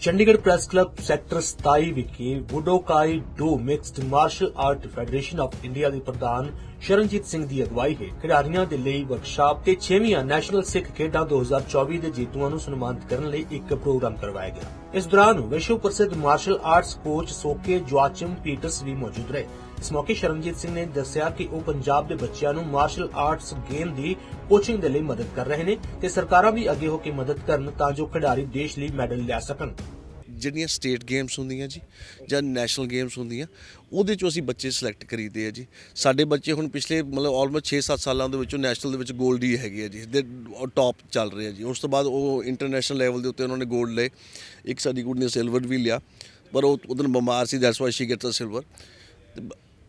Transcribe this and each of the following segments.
Chandigarh press club sector 27 ਵਿਖੇ Wudokai Do mixed martial art federation of India ਦੇ ਪ੍ਰਧਾਨ ਸ਼ਰਨਜੀਤ ਸਿੰਘ ਦੀ ਅਗਵਾਈ ਹੇਠ ਖਿਡਾਰੀਆਂ ਦੇ ਲਈ ਵਰਕਸ਼ਾਪ ਤੇ 6ਵੀਂ ਨੈਸ਼ਨਲ ਸਿੱਖ ਖੇਡਾਂ 2024 ਦੇ ਜੇਤੂਆਂ ਨੂੰ ਸਨਮਾਨਿਤ ਕਰਨ ਲਈ ਇੱਕ ਪ੍ਰੋਗਰਾਮ ਕਰਵਾਇਆ ਗਿਆ। ਇਸ ਦੌਰਾਨ ਵਿਸ਼ਵ ਪ੍ਰਸਿੱਧ martial arts coach Soke Joachim Peters ਵੀ ਮੌਜੂਦ ਰਹੇ। ਇਸ ਮੌਕੇ ਸ਼ਰਨਜੀਤ ਸਿੰਘ ਨੇ ਦੱਸਿਆ ਕਿ ਉਹ ਪੰਜਾਬ ਦੇ ਬੱਚਿਆਂ ਨੂੰ ਮਾਰਸ਼ਲ ਆਰਟਸ ਗੇਮ ਦੀ ਕੋਚਿੰਗ ਦੇ ਲਈ ਮਦਦ ਕਰ ਰਹੇ ਨੇ ਤੇ ਸਰਕਾਰਾਂ ਵੀ ਅੱਗੇ ਹੋ ਕੇ ਮਦਦ ਕਰਨ ਤਾਂ ਜੋ ਖਿਡਾਰੀ ਦੇਸ਼ ਲਈ ਮੈਡਲ ਲਿਆ ਸਕਣ। ਜਿਹੜੀਆਂ ਸਟੇਟ ਗੇਮਸ ਹੁੰਦੀਆਂ ਜੀ ਜਾਂ ਨੈਸ਼ਨਲ ਗੇਮਸ ਹੁੰਦੀਆਂ, ਉਹਦੇ ਚੋਂ ਅਸੀਂ ਬੱਚੇ ਸਿਲੈਕਟ ਕਰੀਦੇ ਆ ਜੀ। ਸਾਡੇ ਬੱਚੇ ਹੁਣ ਪਿਛਲੇ ਮਤਲਬ ਆਲਮੋਸਟ 6-7 ਸਾਲਾਂ ਦੇ ਵਿੱਚੋਂ ਨੈਸ਼ਨਲ ਦੇ ਵਿੱਚ 골ਡ ਹੀ ਹੈਗੇ ਆ ਜੀ। ਦੇ ਟੌਪ ਚੱਲ ਰਹੇ ਆ ਜੀ। ਉਸ ਤੋਂ ਬਾਅਦ ਉਹ ਇੰਟਰਨੈਸ਼ਨਲ ਲੈਵਲ ਦੇ ਉੱਤੇ ਉਹਨਾਂ ਨੇ 골ਡ ਲਏ। ਇੱਕ ਸਾਡੀ ਕੁੜੀ ਨੇ ਸਿਲਵਰ ਵੀ ਲਿਆ, ਪਰ ਉਹ ਉਹਦੋਂ ਬਿਮਾਰ ਸੀ that's why she gets a silver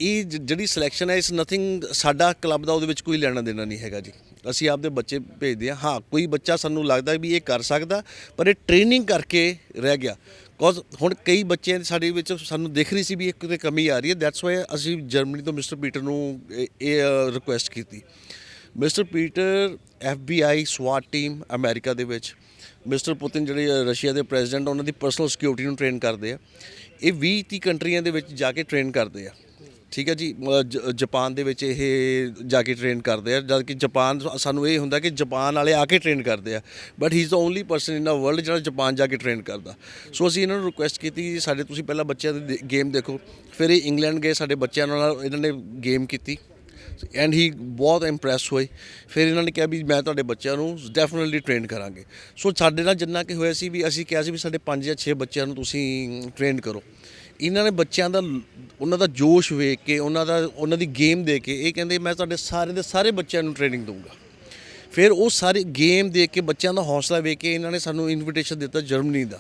ਇਹ ਜਿਹੜੀ ਸਿਲੈਕਸ਼ਨ ਹੈ, ਇਸ ਨਥਿੰਗ ਸਾਡਾ ਕਲੱਬ ਦਾ ਉਹਦੇ ਵਿੱਚ ਕੋਈ ਲੈਣਾ ਦੇਣਾ ਨਹੀਂ ਹੈਗਾ ਜੀ। ਅਸੀਂ ਆਪਦੇ ਬੱਚੇ ਭੇਜਦੇ ਹਾਂ। ਹਾਂ, ਕੋਈ ਬੱਚਾ ਸਾਨੂੰ ਲੱਗਦਾ ਵੀ ਇਹ ਕਰ ਸਕਦਾ, ਪਰ ਇਹ ਟ੍ਰੇਨਿੰਗ ਕਰਕੇ ਰਹਿ ਗਿਆ। ਕੋਜ਼ ਹੁਣ ਕਈ ਬੱਚੇ ਸਾਡੇ ਵਿੱਚ ਸਾਨੂੰ ਦੇਖ ਰਹੀ ਸੀ ਵੀ ਇੱਕ ਤੇ ਕਮੀ ਆ ਰਹੀ ਹੈ। ਦੈਟਸ ਵਾਈ ਅਸੀਂ ਜਰਮਨੀ ਤੋਂ ਮਿਸਟਰ ਪੀਟਰ ਨੂੰ ਇਹ- ਰਿਕੁਐਸਟ ਕੀਤੀ। ਮਿਸਟਰ ਪੀਟਰ FBI ਸਵਾਟ ਟੀਮ ਅਮਰੀਕਾ ਦੇ ਵਿੱਚ। ਮਿਸਟਰ ਪੁਤਿਨ ਜਿਹੜੇ ਰਸ਼ੀਆ ਦੇ ਪ੍ਰੈਜ਼ੀਡੈਂਟ ਉਹਨਾਂ ਦੀ ਪਰਸਨਲ ਸਿਕਿਉਰਿਟੀ ਨੂੰ ਟ੍ਰੇਨ ਕਰਦੇ ਆ। ਇਹ 20 30 ਕੰਟਰੀਆਂ ਦੇ ਵਿੱਚ ਜਾ ਕੇ ਟ੍ਰੇਨ ਕਰਦੇ ਆ। ਠੀਕ ਹੈ ਜੀ ਜ- ਜਾਪਾਨ ਦੇ ਵਿੱਚ ਇਹ ਜਾ ਕੇ ਟ੍ਰੇਨ ਕਰਦੇ ਆ, ਜਦ ਕਿ ਜਾਪਾਨ ਸਾਨੂੰ ਇਹ ਹੁੰਦਾ ਕਿ ਜਾਪਾਨ ਵਾਲੇ ਆ ਕੇ ਟ੍ਰੇਨ ਕਰਦੇ ਆ but he is the only person in the world ਜਿਹੜਾ ਜਾਪਾਨ ਜਾ ਕੇ ਟ੍ਰੇਨ ਕਰਦਾ। ਸੋ ਅਸੀਂ ਇਹਨਾਂ ਨੂੰ ਰਿਕੁਐਸਟ ਕੀਤੀ ਜੀ ਸਾਡੇ ਤੁਸੀਂ ਪਹਿਲਾਂ ਬੱਚਿਆਂ ਦੀ ਗੇਮ ਦੇਖੋ, ਫਿਰ ਇਹ ਇੰਗਲੈਂਡ ਗਏ, ਸਾਡੇ ਬੱਚਿਆਂ ਨਾਲ ਇਹਨਾਂ ਨੇ ਗੇਮ ਕੀਤੀ ਐਂਡ ਹੀ ਬਹੁਤ ਇੰਪ੍ਰੈਸ ਹੋਏ। ਫਿਰ ਇਹਨਾਂ ਨੇ ਕਿਹਾ ਵੀ ਮੈਂ ਤੁਹਾਡੇ ਬੱਚਿਆਂ ਨੂੰ ਡੈਫੀਨਿਟਲੀ ਟ੍ਰੇਨ ਕਰਾਂਗੇ। ਸੋ ਸਾਡੇ ਨਾਲ ਜਿੰਨਾ ਕਿ ਹੋਇਆ ਸੀ ਵੀ ਅਸੀਂ ਕਿਹਾ ਸੀ ਵੀ ਸਾਡੇ 5 ਜਾਂ 6 ਬੱਚਿਆਂ ਨੂੰ ਤੁਸੀਂ ਟ੍ਰੇਨ ਕਰੋ। ਇਹਨਾਂ ਨੇ ਬੱਚਿਆਂ ਦਾ ਉਹਨਾਂ ਦਾ ਜੋਸ਼ ਵੇਖ ਕੇ, ਉਹਨਾਂ ਦਾ, ਉਹਨਾਂ ਦੀ ਗੇਮ ਦੇਖ ਕੇ, ਇਹ ਕਹਿੰਦੇ ਮੈਂ ਤੁਹਾਡੇ ਸਾਰੇ ਦੇ ਸਾਰੇ ਬੱਚਿਆਂ ਨੂੰ ਟ੍ਰੇਨਿੰਗ ਦਊਂਗਾ। ਫਿਰ ਉਹ ਸਾਰੇ ਗੇਮ ਦੇਖ ਕੇ ਬੱਚਿਆਂ ਦਾ ਹੌਸਲਾ ਵੇਖ ਕੇ ਇਹਨਾਂ ਨੇ ਸਾਨੂੰ ਇਨਵੀਟੇਸ਼ਨ ਦਿੱਤਾ ਜਰਮਨੀ ਦਾ।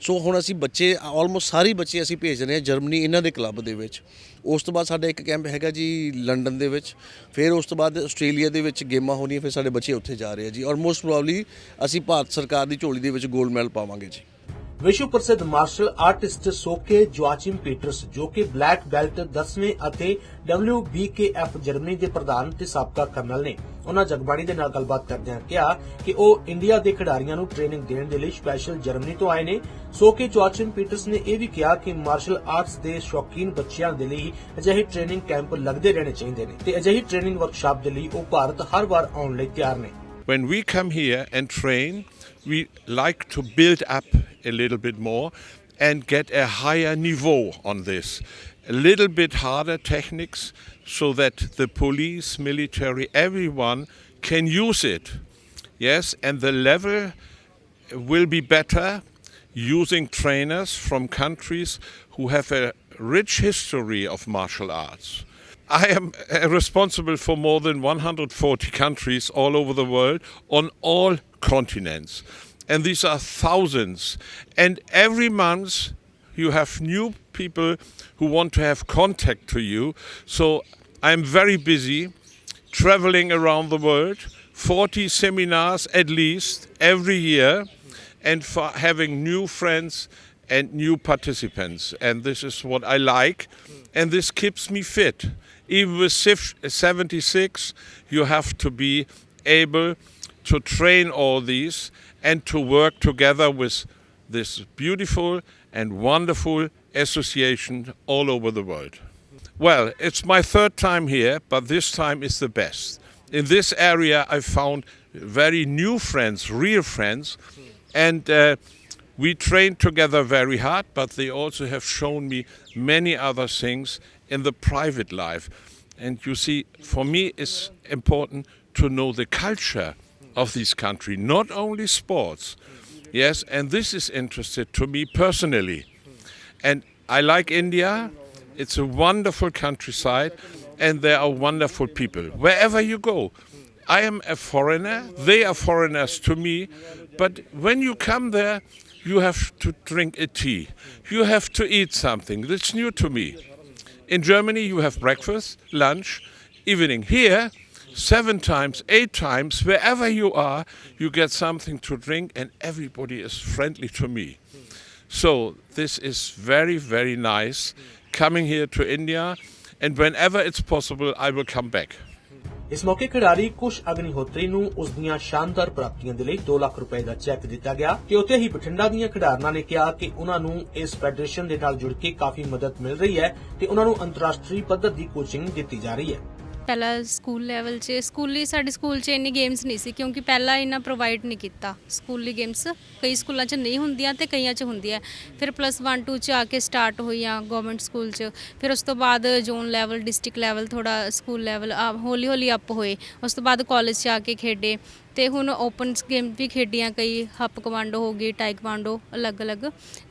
ਸੋ ਹੁਣ ਅਸੀਂ ਬੱਚੇ ਆਲਮੋਸਟ ਸਾਰੇ ਬੱਚੇ ਅਸੀਂ ਭੇਜ ਰਹੇ ਹਾਂ ਜਰਮਨੀ ਇਹਨਾਂ ਦੇ ਕਲੱਬ ਦੇ ਵਿੱਚ। ਉਸ ਤੋਂ ਬਾਅਦ ਸਾਡਾ ਇੱਕ ਕੈਂਪ ਹੈਗਾ ਜੀ ਲੰਡਨ ਦੇ ਵਿੱਚ। ਫਿਰ ਉਸ ਤੋਂ ਬਾਅਦ ਆਸਟ੍ਰੇਲੀਆ ਦੇ ਵਿੱਚ ਗੇਮਾਂ ਹੋਣੀਆਂ, ਫਿਰ ਸਾਡੇ ਬੱਚੇ ਉੱਥੇ ਜਾ ਰਹੇ ਆ ਜੀ। ਔਰ ਮੋਸਟ ਪ੍ਰੋਬਬਲੀ ਅਸੀਂ ਭਾਰਤ ਸਰਕਾਰ ਦੀ ਝੋਲੀ ਦੇ ਵਿੱਚ 골ਡ ਮੈਡਲ ਪਾਵਾਂਗੇ ਜੀ। ਵਿਸ਼ਵ ਪ੍ਰਸਿੱਧ ਮਾਰਸ਼ਲ ਆਰਟਿਸਟ ਸੋਕੇ ਜਵਾਚਿਮ ਪੀਟਰਸ ਜੋ ਕਿ ਬਲੈਕ ਬੈਲਟ 10ਵੇਂ ਅਤੇ WBKF ਜਰਮਨੀ ਦੇ ਪ੍ਰਧਾਨ ਤੇ ਸਾਬਕਾ ਕਰਨਲ ਨੇ। ਉਹਨਾਂ ਜਗਬਾਣੀ ਦੇ ਨਾਲ ਗੱਲਬਾਤ ਕਰਦਿਆਂ ਕਿਹਾ ਕਿ ਉਹ ਇੰਡੀਆ ਦੇ ਖਿਡਾਰੀਆਂ ਨੂੰ ਟ੍ਰੇਨਿੰਗ ਦੇਣ ਦੇ ਲਈ ਸਪੈਸ਼ਲ ਜਰਮਨੀ ਤੋਂ ਆਏ ਨੇ। ਸੋਕੇ ਜੁਆਚਿਮ ਪੀਟਰਸ ਨੇ ਇਹ ਵੀ ਕਿਹਾ ਕਿ ਮਾਰਸ਼ਲ ਆਰਟਸ ਦੇ ਸ਼ੌਕੀਨ ਬੱਚਿਆਂ ਦੇ ਲਈ ਅਜਿਹੇ ਟ੍ਰੇਨਿੰਗ ਕੈਂਪ ਲੱਗਦੇ ਰਹਿਣੇ ਚਾਹੀਦੇ ਨੇ ਤੇ ਅਜਿਹੀ ਟ੍ਰੇਨਿੰਗ ਵਰਕਸ਼ਾਪ ਦੇ ਲਈ ਉਹ ਭਾਰਤ ਹਰ ਵਾਰ ਆਉਣ ਲਈ ਤਿਆਰ ਨੇ। When we come here and train, we like to build up a little bit more and get a higher niveau on this. A little bit harder techniques so that the police, military, everyone can use it. Yes, and the level will be better using trainers from countries who have a rich history of martial arts. I am uh, responsible for more than 140 countries all over the world on all continents. And these are thousands. And every month you have new people who want to have contact to you. So I'm very busy traveling around the world, 40 seminars at least every year, and for having new friends and new participants. And this is what I like, and this keeps me fit. Even with 76, you have to be able to train all these and to work together with this beautiful and wonderful association all over the world. Well, it's my third time here, but this time is the best. In this area, I found very new friends, real friends, and uh, we trained together very hard, but they also have shown me many other things in the private life. And you see, for me, it's important to know the culture of this country, not only sports. Yes, and this is interested to me personally. And I like India. It's a wonderful countryside, and there are wonderful people. Wherever you go, I am a foreigner. They are foreigners to me. But when you come there, you have to drink a tea. You have to eat something. That's new to me. In Germany, you have breakfast, lunch, evening. Here, seven times, eight times, wherever you are, you get something to drink, and everybody is friendly to me. So this is very, very nice coming here to India, and whenever it's possible, I will come back. ਇਸ ਮੌਕੇ ਖਿਡਾਰੀ ਕੁਸ਼ ਅਗਨੀਹੋਤਰੀ ਨੂੰ ਉਸ ਦੀਆਂ ਸ਼ਾਨਦਾਰ ਪ੍ਰਾਪਤੀਆਂ ਦੇ ਲਈ 2 ਲੱਖ ਰੁਪਏ ਦਾ ਚੈੱਕ ਦਿੱਤਾ ਗਿਆ ਤੇ ਉੱਥੇ ਹੀ ਬਠਿੰਡਾ ਦੀਆਂ ਖਿਡਾਰਨਾਂ ਨੇ ਕਿਹਾ ਕਿ ਉਹਨਾਂ ਨੂੰ ਇਸ ਫੈਡਰੇਸ਼ਨ ਦੇ ਨਾਲ ਜੁੜ ਕੇ ਕਾਫੀ ਮਦਦ ਮਿਲ ਰਹੀ ਹੈ ਤੇ ਉਹਨਾਂ ਨੂੰ ਅੰਤਰਰਾਸ਼ਟਰੀ ਪੱਧਰ ਦੀ ਕੋਚਿੰਗ ਦਿੱਤੀ ਜਾ ਰਹੀ ਹੈ ਪਹਿਲਾਂ ਸਕੂਲ ਲੈਵਲ 'ਚ ਸਕੂਲੀ ਸਾਡੇ ਸਕੂਲ 'ਚ ਇੰਨੀ ਗੇਮਸ ਨਹੀਂ ਸੀ ਕਿਉਂਕਿ ਪਹਿਲਾਂ ਇਹਨਾਂ ਪ੍ਰੋਵਾਈਡ ਨਹੀਂ ਕੀਤਾ ਸਕੂਲੀ ਗੇਮਸ ਕਈ ਸਕੂਲਾਂ 'ਚ ਨਹੀਂ ਹੁੰਦੀਆਂ ਤੇ ਕਈਆਂ 'ਚ ਹੁੰਦੀਆਂ ਫਿਰ ਪਲੱਸ 1 2 'ਚ ਆ ਕੇ ਸਟਾਰਟ ਹੋਈਆਂ ਗਵਰਨਮੈਂਟ ਸਕੂਲ 'ਚ। ਫਿਰ ਉਸ ਤੋਂ ਬਾਅਦ ਜ਼ੋਨ ਲੈਵਲ ਡਿਸਟ੍ਰਿਕਟ ਲੈਵਲ ਥੋੜਾ ਸਕੂਲ ਲੈਵਲ ਹੌਲੀ ਹੌਲੀ ਅਪ ਹੋਏ। ਉਸ ਤੋਂ ਬਾਅਦ ਕਾਲਜ 'ਚ ਆ ਕੇ ਖੇਡੇ। ਤੇ ਹੁਣ ਓਪਨ ਗੇਮ ਵੀ ਖੇਡੀਆਂ ਕਈ, ਹੱਪ ਕਮਾਂਡੋ ਹੋ ਗਈ ਟਾਈਕਵਾਂਡੋ ਅਲੱਗ-ਅਲੱਗ।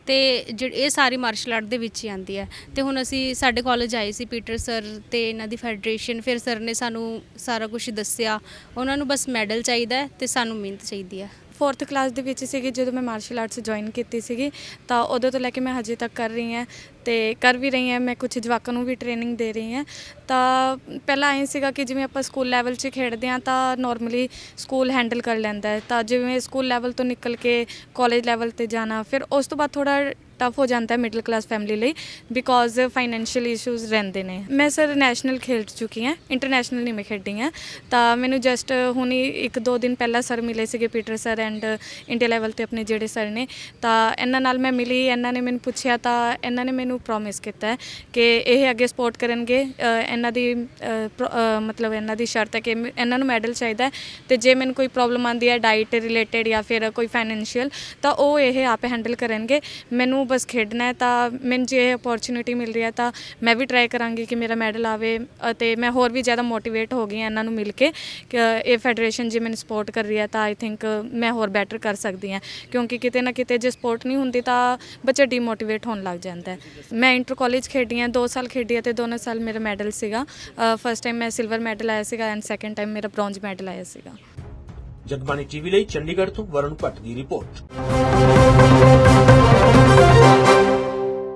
ਤੇ ਜਿਹੜੇ, ਇਹ ਸਾਰੀ ਮਾਰਸ਼ਲ ਆਰਟ ਦੇ ਵਿੱਚ ਹੀ ਆਂਦੀ ਹੈ। ਤੇ ਹੁਣ ਅਸੀਂ ਸਾਡੇ ਕਾਲਜ ਆਏ ਸੀ ਪੀਟਰ ਸਰ ਤੇ ਇਹਨਾਂ ਦੀ ਫੈਡਰੇਸ਼ਨ ਫਿਰ ਸਰ ਨੇ ਸਾਨੂੰ ਸਾਰਾ ਕੁਝ ਦੱਸਿਆ। ਉਹਨਾਂ ਨੂੰ ਬਸ ਮੈਡਲ ਚਾਹੀਦਾ ਹੈ ਤੇ ਸਾਨੂੰ ਮਿਹਨਤ ਚਾਹੀਦੀ ਹੈ। ਫੋਰਥ ਕਲਾਸ ਦੇ ਵਿੱਚ ਸੀਗੀ, ਜਦੋਂ ਮੈਂ ਮਾਰਸ਼ਲ ਆਰਟਸ ਜੁਆਇਨ ਕੀਤੀ ਸੀਗੀ, ਤਾਂ ਉਦੋਂ ਤੋਂ ਲੈ ਕੇ ਮੈਂ ਹਜੇ ਤੱਕ ਕਰ ਰਹੀ ਹਾਂ ਤੇ ਕਰ ਵੀ ਰਹੀ ਹਾਂ, ਮੈਂ ਕੁਝ ਜਵਾਕਾਂ ਨੂੰ ਵੀ ਟ੍ਰੇਨਿੰਗ ਦੇ ਰਹੀ ਹਾਂ। ਤਾਂ ਪਹਿਲਾਂ ਐਂ ਸੀਗਾ ਕਿ ਜਿਵੇਂ ਆਪਾਂ ਸਕੂਲ ਲੈਵਲ 'ਚ ਖੇਡਦੇ ਹਾਂ, ਤਾਂ ਨਾਰਮਲੀ ਸਕੂਲ ਹੈਂਡਲ ਕਰ ਲੈਂਦਾ ਹੈ। ਤਾਂ ਜਿਵੇਂ ਸਕੂਲ ਲੈਵਲ ਤੋਂ ਨਿਕਲ ਕੇ ਕਾਲਜ ਲੈਵਲ ਤੇ ਜਾਣਾ, ਫਿਰ ਉਸ ਤੋਂ ਬਾਅਦ ਥੋੜਾ ਟਫ ਹੋ ਜਾਂਦਾ ਹੈ ਮਿਡਲ ਕਲਾਸ ਫੈਮਿਲੀ ਲਈ ਬਿਕੋਜ਼ ਫਾਈਨੈਂਸ਼ੀਅਲ ਇਸ਼ੂਜ਼ ਰਹਿੰਦੇ ਨੇ। ਮੈਂ ਸਰ ਨੈਸ਼ਨਲ ਖੇਡ ਚੁੱਕੀ ਹਾਂ ਇੰਟਰਨੈਸ਼ਨਲ ਨਹੀਂ ਮੈਂ ਖੇਡੀ ਹਾਂ। ਤਾਂ ਮੈਨੂੰ ਜਸਟ ਹੁਣੀ ਇੱਕ ਦੋ ਦਿਨ ਪਹਿਲਾਂ ਸਰ ਮਿਲੇ ਸੀਗੇ Peter sir and India level ਤੇ ਆਪਣੇ ਜਿਹੜੇ ਸਰ ਨੇ। ਤਾਂ ਇਹਨਾਂ ਨਾਲ ਮੈਂ ਮਿਲੀ, ਇਹਨਾਂ ਨੇ ਮੈਨੂੰ ਪੁੱਛਿਆ ਤਾਂ ਇਹਨਾਂ ਨੇ ਮੈਨੂੰ ਪ੍ਰੋਮਿਸ ਕੀਤਾ ਕਿ ਇਹ ਅੱਗੇ ਸਪੋਰਟ ਕਰਨਗੇ। ਇਹਨਾਂ ਦੀ ਪ੍ਰੋ- ਮਤਲਬ ਇਹਨਾਂ ਦੀ ਸ਼ਰਤ ਹੈ ਕਿ ਇਹਨਾਂ ਨੂੰ ਮੈਡਲ ਚਾਹੀਦਾ ਹੈ। ਤੇ ਜੇ ਮੈਨੂੰ ਕੋਈ ਪ੍ਰੋਬਲਮ ਆਉਂਦੀ ਹੈ ਡਾਈਟ ਰਿਲੇਟਡ ਜਾਂ ਫਿਰ ਕੋਈ ਫਾਈਨੈਂਸ਼ੀਅਲ ਤਾਂ ਉਹ ਇਹ ਆਪ ਹੈਂਡਲ ਕਰਨਗੇ। ਮੈਨੂੰ ਬਸ ਖੇਡਣਾ ਹੈ ਤਾਂ ਮੈਨੂੰ ਜੇ ਇਹ ਅਪੋਰਚੁਨਿਟੀ ਮਿਲ ਰਹੀ ਹੈ ਤਾਂ ਮੈਂ ਵੀ ਟਰਾਈ ਕਰਾਂਗੀ ਕਿ ਮੇਰਾ ਮੈਡਲ ਆਵੇ ਅਤੇ ਮੈਂ ਹੋਰ ਵੀ ਜ਼ਿਆਦਾ ਮੋਟੀਵੇਟ ਹੋ ਗਈ ਹਾਂ ਇਹਨਾਂ ਨੂੰ ਮਿਲ ਕੇ ਕਿ ਇਹ ਫੈਡਰੇਸ਼ਨ ਜੇ ਮੈਨੂੰ ਸਪੋਰਟ ਕਰ ਰਹੀ ਹੈ ਤਾਂ ਆਈ ਥਿੰਕ ਮੈਂ ਹੋਰ ਬੈਟਰ ਕਰ ਸਕਦੀ ਹਾਂ। ਕਿਉਂਕਿ ਕਿਤੇ ਨਾ ਕਿਤੇ ਜੇ ਸਪੋਰਟ ਨਹੀਂ ਹੁੰਦੀ ਤਾਂ ਬੱਚਾ ਡੀਮੋਟੀਵੇਟ ਹੋਣ ਲੱਗ ਜਾਂਦਾ ਹੈ। ਮੈਂ ਇੰਟਰ ਕਾਲਜ ਖੇਡੀ ਹਾਂ 2 ਸਾਲ ਖੇਡੀ ਹਾਂ ਤੇ ਦੋਨੋਂ ਸਾਲ ਮੇਰਾ ਮੈਡਲ ਸੀਗਾ। ਫਸਟ ਟਾਈਮ ਮੈਂ ਸਿਲਵਰ ਮੈਡਲ ਆਇਆ ਸੀਗਾ ਐਂਡ ਸੈਕੰਡ ਟਾਈਮ ਮੇਰਾ ਬ੍ਰੌਂਜ਼ ਮੈਡਲ ਆਇਆ ਸੀਗਾ। ਜਗਬਾਣੀ ਟੀਵੀ ਲਈ ਚੰਡੀਗੜ੍ਹ ਤੋਂ ਵਰੁਣ ਭੱਟ ਦੀ ਰਿਪੋਰਟ।